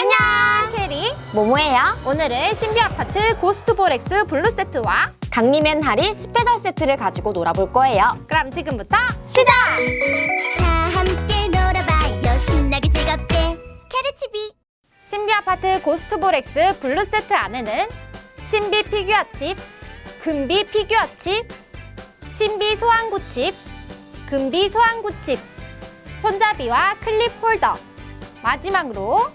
안녕! 캐리, 모모예요. 오늘은 신비 아파트 고스트볼엑스 블루 세트와 강림앤 하리 스페셜 세트를 가지고 놀아볼 거예요. 그럼 지금부터 시작! 다 함께 놀아봐요 신나게 즐겁게 캐르치비 신비 아파트 고스트볼엑스 블루 세트 안에는 신비 피규어칩, 금비 피규어칩, 신비 소환구칩, 금비 소환구칩, 손잡이와 클립 홀더, 마지막으로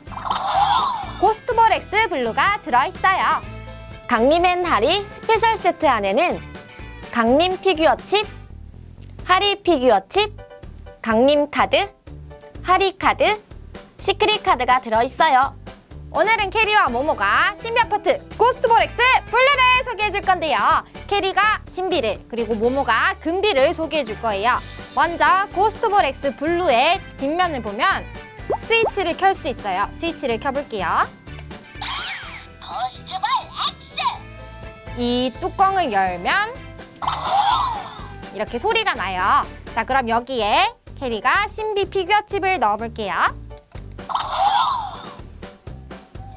고스트볼엑스 블루가 들어있어요. 강림앤 하리 스페셜 세트 안에는 강림 피규어 칩, 하리 피규어 칩, 강림 카드, 하리 카드, 시크릿 카드가 들어있어요. 오늘은 캐리와 모모가 신비 아파트 고스트볼엑스 블루를 소개해 줄 건데요. 캐리가 신비를 그리고 모모가 금비를 소개해 줄 거예요. 먼저 고스트볼엑스 블루의 뒷면을 보면 스위치를 켤 수 있어요. 스위치를 켜볼게요. X 이 뚜껑을 열면 이렇게 소리가 나요. 자, 그럼 여기에 캐리가 신비 피규어 칩을 넣어볼게요.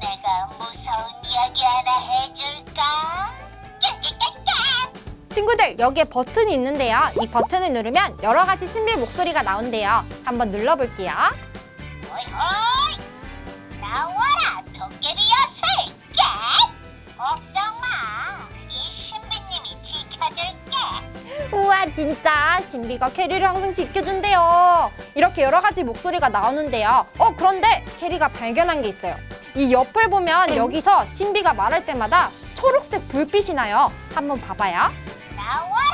내가 무서운 이야기 하나 해줄까? 친구들 여기에 버튼이 있는데요. 이 버튼을 누르면 여러 가지 신비 목소리가 나온대요. 한번 눌러볼게요. 호이 나와라 도깨비야 살게 걱정 마 이 신비님이 지켜줄게 우와 진짜 신비가 캐리를 항상 지켜준대요. 이렇게 여러 가지 목소리가 나오는데요. 어 그런데 캐리가 발견한 게 있어요. 이 옆을 보면 여기서 신비가 말할 때마다 초록색 불빛이 나요. 한번 봐봐요. 나와라 살게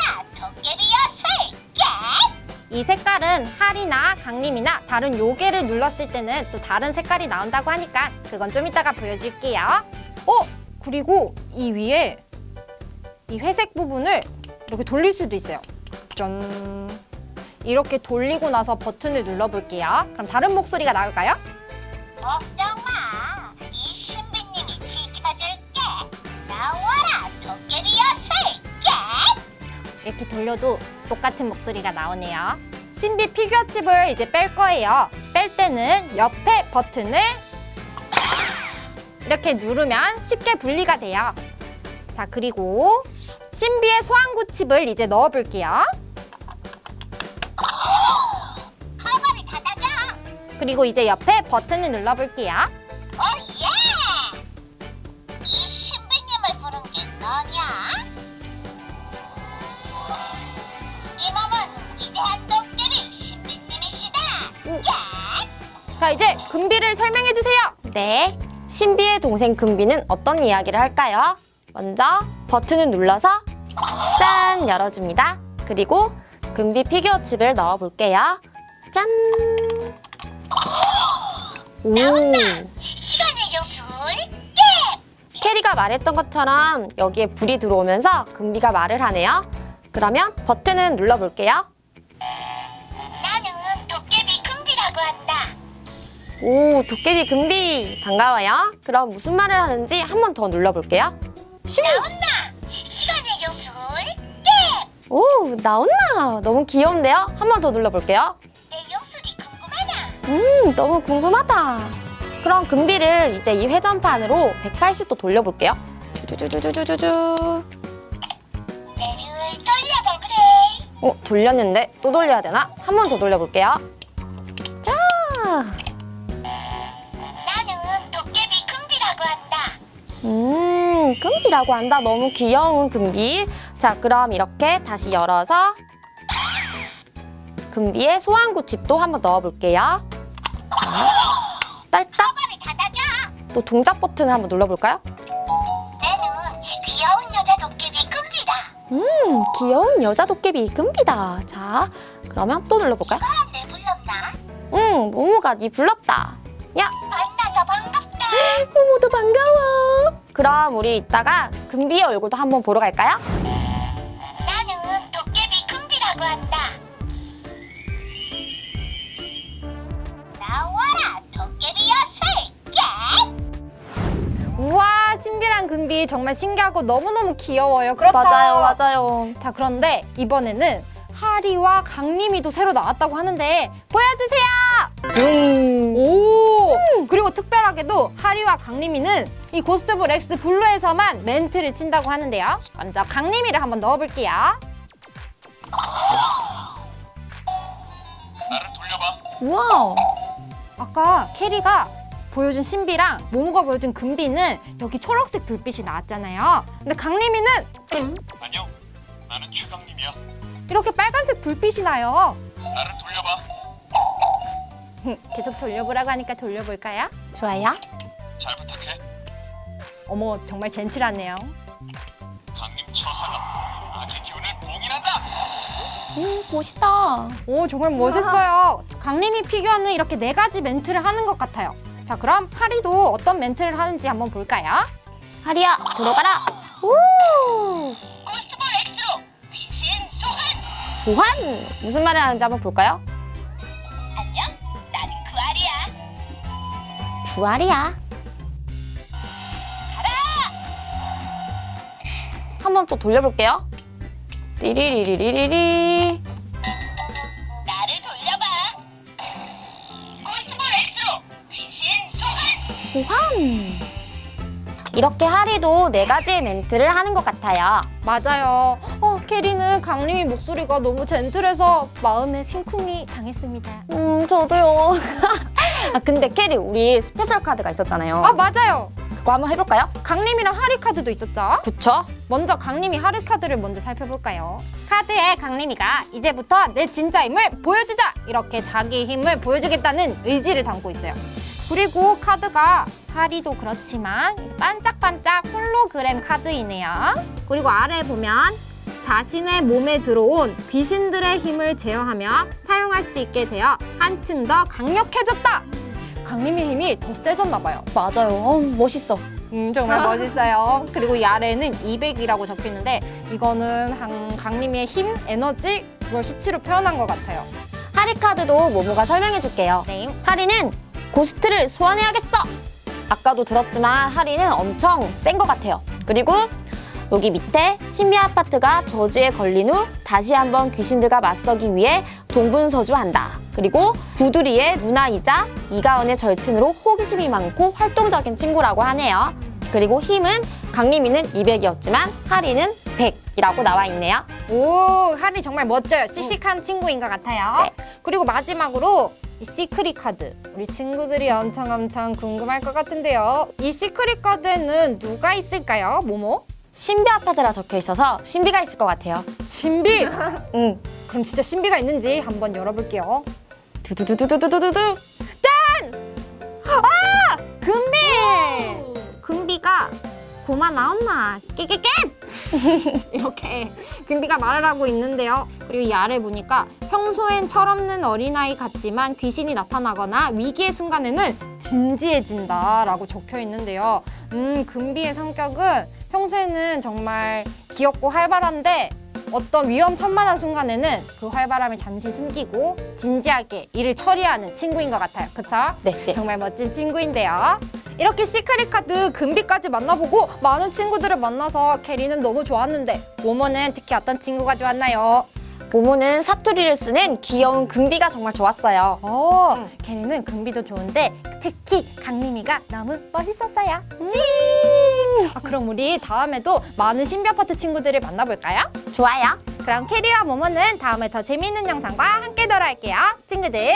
이 색깔은 할이나 강림이나 다른 요괴를 눌렀을 때는 또 다른 색깔이 나온다고 하니까 그건 좀 이따가 보여줄게요. 어? 그리고 이 위에 이 회색 부분을 이렇게 돌릴 수도 있어요. 짠. 이렇게 돌리고 나서 버튼을 눌러볼게요. 그럼 다른 목소리가 나올까요? 걱 이렇게 돌려도 똑같은 목소리가 나오네요. 신비 피규어 칩을 이제 뺄 거예요. 뺄 때는 옆에 버튼을 이렇게 누르면 쉽게 분리가 돼요. 자, 그리고 신비의 소환구 칩을 이제 넣어 볼게요. 허벌이 닫아줘 그리고 이제 옆에 버튼을 눌러 볼게요. 자, 이제 금비를 설명해 주세요. 네. 신비의 동생 금비는 어떤 이야기를 할까요? 먼저 버튼을 눌러서 짠! 열어줍니다. 그리고 금비 피규어 칩을 넣어 볼게요. 짠! 오! 캐리가 말했던 것처럼 여기에 불이 들어오면서 금비가 말을 하네요. 그러면 버튼을 눌러 볼게요. 오, 도깨비 금비! 반가워요. 그럼 무슨 말을 하는지 한 번 더 눌러볼게요. 슈! 나온나? 시간의 요술. 오, 나온나! 너무 귀여운데요? 한 번 더 눌러볼게요. 내 요술이 궁금하나? 음, 너무 궁금하다. 그럼 금비를 이제 이 회전판으로 180도 돌려볼게요. 쭈쭈쭈쭈쭈쭈. 내를 돌려봐 그래. 어, 돌렸는데 또 돌려야 되나? 한 번 더 돌려볼게요. 음, 금비라고 한다. 너무 귀여운 금비. 자, 그럼 이렇게 다시 열어서 금비의 소환구 칩도 한번 넣어볼게요. 자, 닫아줘. 또 동작 버튼을 한번 눌러볼까요? 나는 귀여운 여자 도깨비 금비다. 음, 귀여운 여자 도깨비 금비다. 자, 그러면 또 눌러볼까요? 아, 내 불렀나? 응, 모모가 니 불렀다. 야, 만나서 반갑다. 모모도 반가워. 그럼 우리 이따가 금비의 얼굴도 한번 보러 갈까요? 나는 도깨비 금비라고 한다. 나와라 도깨비야 살게. 우와, 신비랑 금비 정말 신기하고 너무너무 귀여워요. 그렇죠? 맞아요, 맞아요. 자, 그런데 이번에는 하리와 강림이도 새로 나왔다고 하는데 보여주세요. 음. 오, 오 그리고 특별하게도 하리와 강림이는 이 고스트볼 X 블루에서만 멘트를 친다고 하는데요. 먼저 강림이를 한번 넣어볼게요. 나를 돌려봐. 우와. 아까 캐리가 보여준 신비랑 모모가 보여준 금비는 여기 초록색 불빛이 나왔잖아요. 근데 강림이는 안녕. 나는 최강님이야. 이렇게 빨간색 불빛이 나요. 돌려봐. 계속 돌려보라고 하니까 돌려볼까요? 좋아요. 잘 부탁해. 어머 정말 젠틀하네요. 강림 처사가 악의 기운을 봉인한다. 음, 멋있다. 오 정말 멋있어요. 강림이 피규어는 이렇게 네 가지 멘트를 하는 것 같아요. 자 그럼 하리도 어떤 멘트를 하는지 한번 볼까요? 하리야, 들어가라. 오! 고스트볼 X로 귀신 소환. 소환! 무슨 말을 하는지 한번 볼까요? 부활이야. 한번 또 돌려볼게요. 띠리리리리리리. 나를 돌려봐. 고스트볼 X로 귀신 소환. 소환. 이렇게 하리도 네 가지의 멘트를 하는 것 같아요. 맞아요. 어, 캐리는 강림이 목소리가 너무 젠틀해서 마음에 심쿵이 당했습니다. 음, 저도요. 아, 근데 캐리, 우리 스페셜 카드가 있었잖아요. 아 맞아요. 그거 한번 해볼까요? 강림이랑 하리 카드도 있었죠. 그쵸? 먼저 강림이 하리 카드를 먼저 살펴볼까요? 카드에 강림이가 이제부터 내 진짜 힘을 보여주자 이렇게 자기 힘을 보여주겠다는 의지를 담고 있어요. 그리고 카드가 하리도 그렇지만 반짝반짝 홀로그램 카드이네요. 그리고 아래 보면 자신의 몸에 들어온 귀신들의 힘을 제어하며 사용할 수 있게 되어 한층 더 강력해졌다. 강림의 힘이 더 세졌나 봐요. 맞아요. 어, 멋있어. 음, 정말 멋있어요. 그리고 이 아래에는 200이라고 적혀 있는데 이거는 한 강림이의 힘, 에너지 그걸 수치로 표현한 것 같아요. 하리 카드도 모모가 설명해 줄게요. 네. 하리는 고스트를 소환해야겠어. 아까도 들었지만 하리는 엄청 센 것 같아요. 그리고 여기 밑에 신비 아파트가 저주에 걸린 후 다시 한번 귀신들과 맞서기 위해 동분서주한다. 그리고 구두리의 누나이자 이가은의 절친으로 호기심이 많고 활동적인 친구라고 하네요. 그리고 힘은 강림이는 200이었지만 하리는 100이라고 나와 있네요. 오, 하리 정말 멋져요. 씩씩한 친구인 것 같아요. 네. 그리고 마지막으로 이 시크릿 카드. 우리 친구들이 엄청 엄청 궁금할 것 같은데요. 이 시크릿 카드에는 누가 있을까요? 모모? 신비 아파트라 적혀 있어서 신비가 있을 것 같아요. 신비! 응. 그럼 진짜 신비가 있는지 한번 열어볼게요. 두두두두두두두두. 금비! 금비가 고마 나온나 깨깨깨 이렇게 금비가 말을 하고 있는데요. 그리고 이 아래 보니까 평소엔 철없는 어린아이 같지만 귀신이 나타나거나 위기의 순간에는 진지해진다라고 적혀 있는데요. 음, 금비의 성격은 평소에는 정말 귀엽고 활발한데 어떤 위험천만한 순간에는 그 활발함을 잠시 숨기고 진지하게 일을 처리하는 친구인 것 같아요. 그쵸? 네, 네. 정말 멋진 친구인데요. 이렇게 시크릿 카드 금비까지 만나보고 많은 친구들을 만나서 캐리는 너무 좋았는데 모모는 특히 어떤 친구가 좋았나요? 모모는 사투리를 쓰는 귀여운 금비가 정말 좋았어요. 어, 캐리는 금비도 좋은데 특히 강림이가 너무 멋있었어요. 찐! 아, 그럼 우리 다음에도 많은 신비 아파트 친구들을 만나볼까요? 좋아요. 그럼 캐리와 모모는 다음에 더 재미있는 영상과 함께 돌아올게요. 친구들